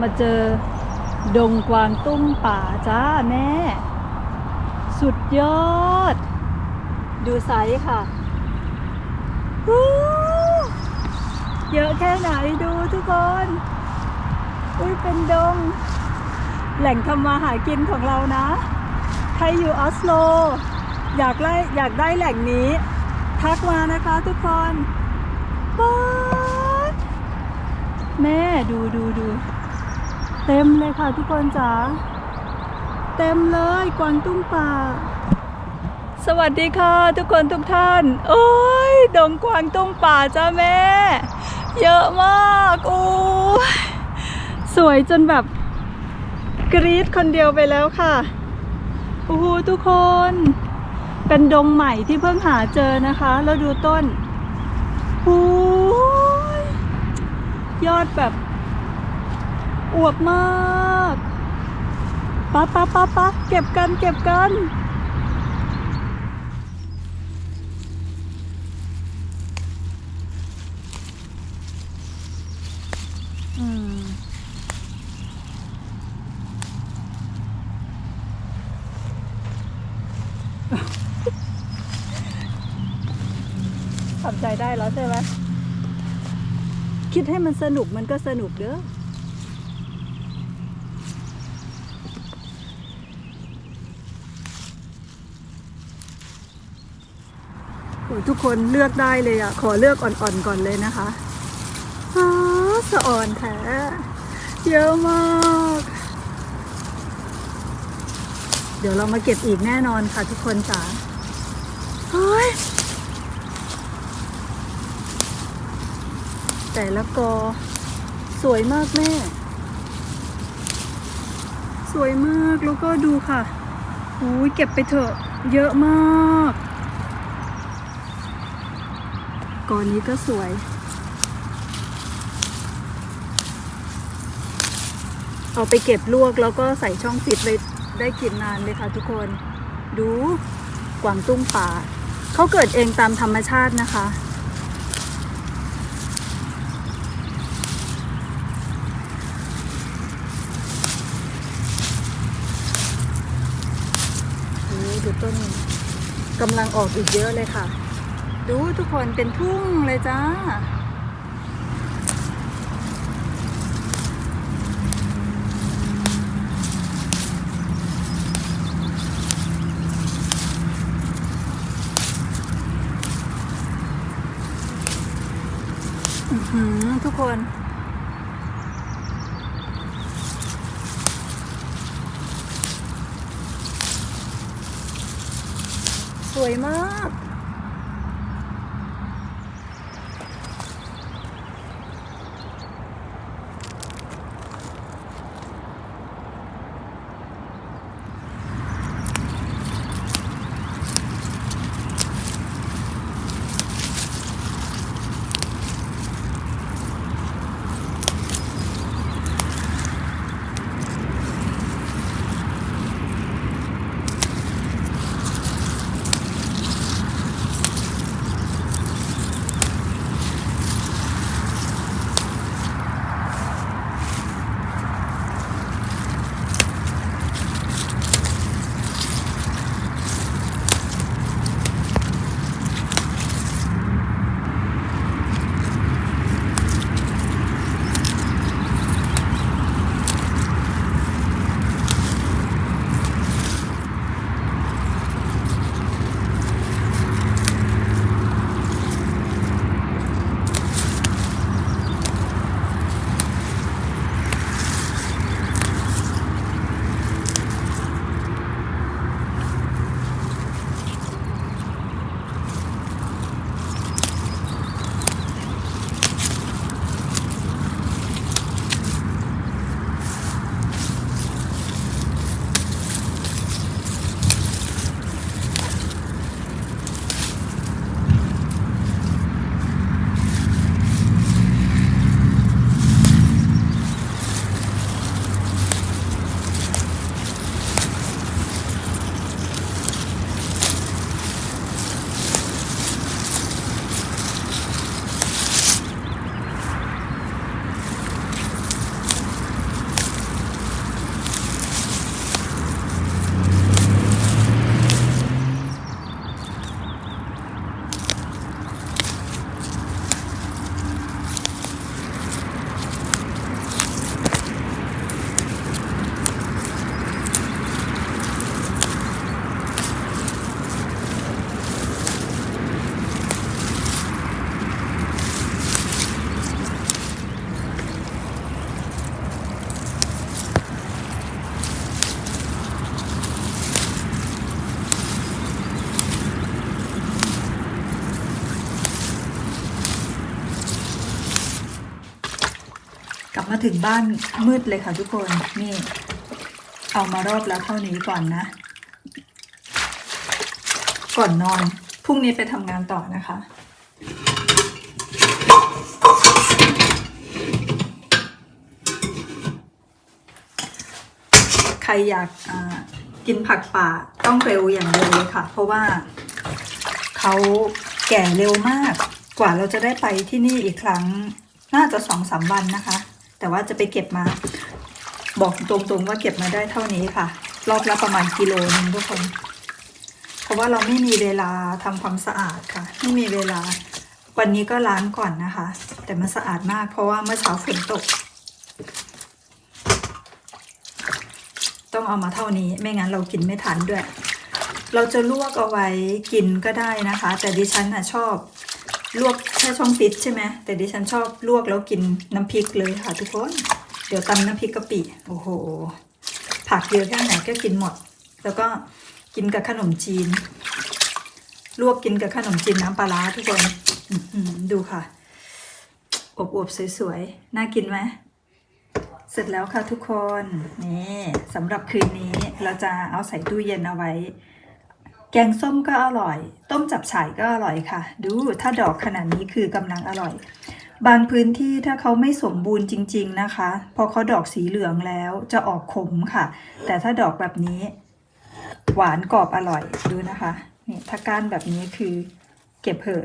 มาเจอดงกวางตุ้งป่าจ้าแม่ สุดยอด ดูไซส์ค่ะเยอะแค่ไหนดูทุกคน อุ้ยเป็นดง แหล่งทำมาหากินของเรานะ ใครอยู่ออสโล อยากได้อยากได้แหล่งนี้ ทักมานะคะทุกคนป๊าแม่ดูดูดู เต็มเลยค่ะทุกคนจ๋าเต็มเลยกวางตุ้งป่า สวัสดีค่ะทุกคนทุกท่าน โอ้ยดงกวางตุ้งป่าจ้าแม่ เยอะมากโอ้ยสวยจนแบบกรี๊ดคนเดียวไปแล้วค่ะโอ้โหทุกคน เป็นดงใหม่ที่เพิ่งหาเจอนะคะ แล้วดูต้นโอ้ยยอดแบบ อวบมากปะปะปะปะเก็บกันเก็บกันอืมทำใจได้แล้วใช่ไหมคิดให้มันสนุกมันก็สนุกเด้อ โอ้ย ทุกคนเลือกได้เลยอะขอเลือกอ่อนๆก่อนเลยนะคะอ้าสะอ่อนแท้เยอะมาก เดี๋ยวเรามาเก็บอีกแน่นอนค่ะทุกคนจ๋าเฮ้ยแต่ละกอ สวยมากแม่ สวยมากแล้วก็ดูค่ะโอ้ยเก็บไปเถอะ เยอะมาก กอนนี้ก็สวย เอาไปเก็บลวกแล้วก็ใส่ช่องฟิตเลยได้กินนานเลยค่ะทุกคน ดูกวางตุ้งป่า เขาเกิดเองตามธรรมชาตินะคะโอ้ดูต้นกำลังออกอีกเยอะเลยค่ะ ดูทุกคนเป็นทุ่งเลยจ้าหือทุกคนสวยมาก มาถึงบ้านมืดเลยค่ะทุกคนนี่ เอามารอบแล้วเท่านี้ก่อนนะ ก่อนนอนพรุ่งนี้ไปทำงานต่อนะคะใครอยากกินผักป่าต้องเร็วอย่างเดียวเลยค่ะ เพราะว่าเขาแก่เร็วมากกว่าเราจะได้ไปที่นี่อีกครั้ง น่าจะสองสามวันนะคะ แต่ว่าจะไปเก็บมา บอกตรงๆว่าเก็บมาได้เท่านี้ค่ะ รอบละประมาณกิโลนึงทุกคน เพราะว่าเราไม่มีเวลาทำความสะอาดค่ะ ไม่มีเวลา วันนี้ก็ล้างก่อนนะคะ แต่มันสะอาดมากเพราะว่าเมื่อเช้าฝนตก ต้องเอามาเท่านี้ ไม่งั้นเรากินไม่ทันด้วยเราจะลวกเอาไว้กินก็ได้นะคะ แต่ดิฉันน่ะชอบ ลวกแค่ช่องฟิตใช่ไหมแต่ดิฉันชอบลวกแล้วกินน้ำพริกเลยค่ะทุกคน เดี๋ยวตำน้ำพริกกะปิโอ้โห ผักเยอะแค่ไหนก็กินหมด แล้วก็กินกับขนมจีน ลวกกินกับขนมจีนน้ำปลาร้าทุกคนดูค่ะอบอวบๆสวยๆ น่ากินไหม เสร็จแล้วค่ะทุกคน นี่สำหรับคืนนี้เราจะเอาใส่ตู้เย็นเอาไว้ แกงส้มก็อร่อย ต้มจับฉ่ายก็อร่อยค่ะ ดูถ้าดอกขนาดนี้คือกำลังอร่อย บางพื้นที่ถ้าเขาไม่สมบูรณ์จริง ๆนะคะ พอเขาดอกสีเหลืองแล้วจะออกขมค่ะ แต่ถ้าดอกแบบนี้ หวานกรอบอร่อยดูนะคะนี่ถ้าก้านแบบนี้คือ เก็บเถอะ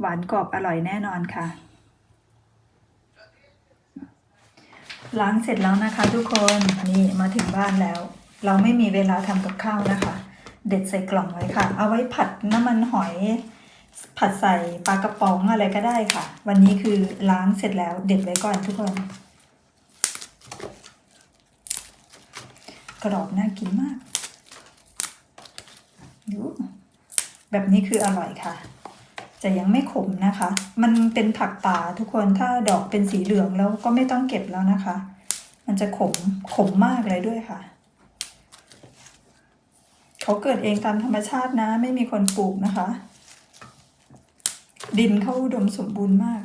หวานกรอบอร่อยแน่นอนค่ะล้างเสร็จแล้วนะคะทุกคนนี่มาถึงบ้านแล้ว เราไม่มีเวลาทำกับข้าวนะคะ เด็ดใส่กล่องไว้ค่ะ เอาไว้ผัดน้ำมันหอย ผัดใส่ปลากระป๋องอะไรก็ได้ค่ะ วันนี้คือล้างเสร็จแล้วเด็ดไว้ก่อนทุกคน กรอบน่ากินมากดูแบบนี้คืออร่อยค่ะ จะยังไม่ขมนะคะ มันเป็นผักป่าทุกคนถ้าดอกเป็นสีเหลืองแล้วก็ไม่ต้องเก็บแล้วนะคะ มันจะขมขมมากเลยด้วยค่ะ เขาเกิดเองตามธรรมชาตินะ ไม่มีคนปลูกนะคะ ดินเขาอุดมสมบูรณ์มาก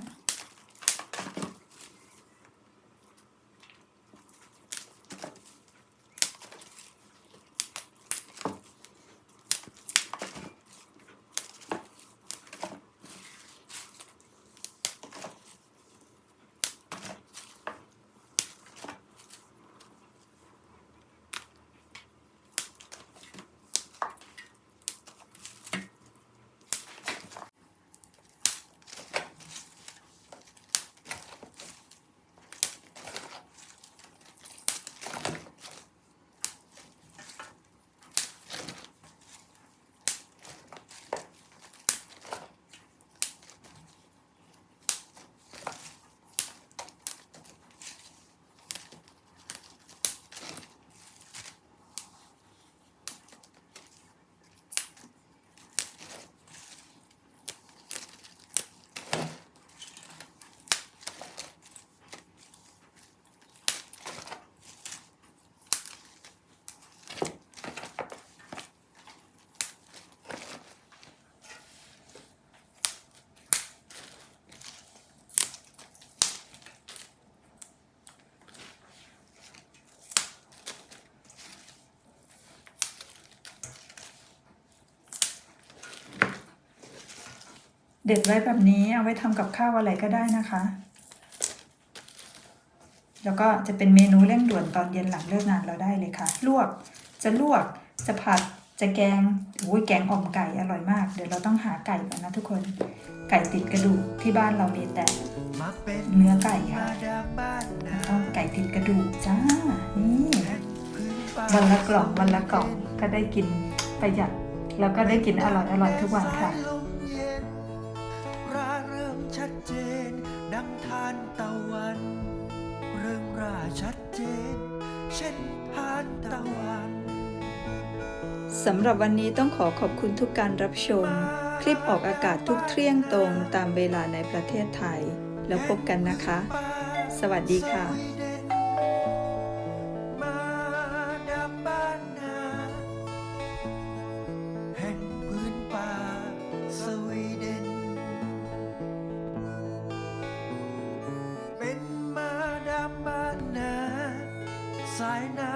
เด็ดไว้แบบนี้เอาไว้ทำกับข้าวอะไรก็ได้นะคะ แล้วก็จะเป็นเมนูเร่งด่วนตอนเย็นหลังเลิกงานเราได้เลยค่ะ ลวกจะลวกจะผัดจะแกงอุ้ยแกงอ่อมไก่อร่อยมาก เดี๋ยวเราต้องหาไก่ก่อนนะทุกคน ไก่ติดกระดูกที่บ้านเรามีแต่เนื้อไก่ค่ะมาดามบ้านนาต้องไก่ติดกระดูกจ้า นี่วันละกล่องวันละกล่องก็ได้กินประหยัดแล้วก็ได้กินอร่อยอร่อยทุกวันค่ะ ดังทานตะวัน เริ่มราชัดเจน เช่นทานตะวันสำหรับวันนี้ต้องขอขอบคุณทุกการรับชม คลิปออกอากาศทุกเที่ยงตรงตามเวลาในประเทศไทย แล้วพบกันนะคะ สวัสดีค่ะ สายน้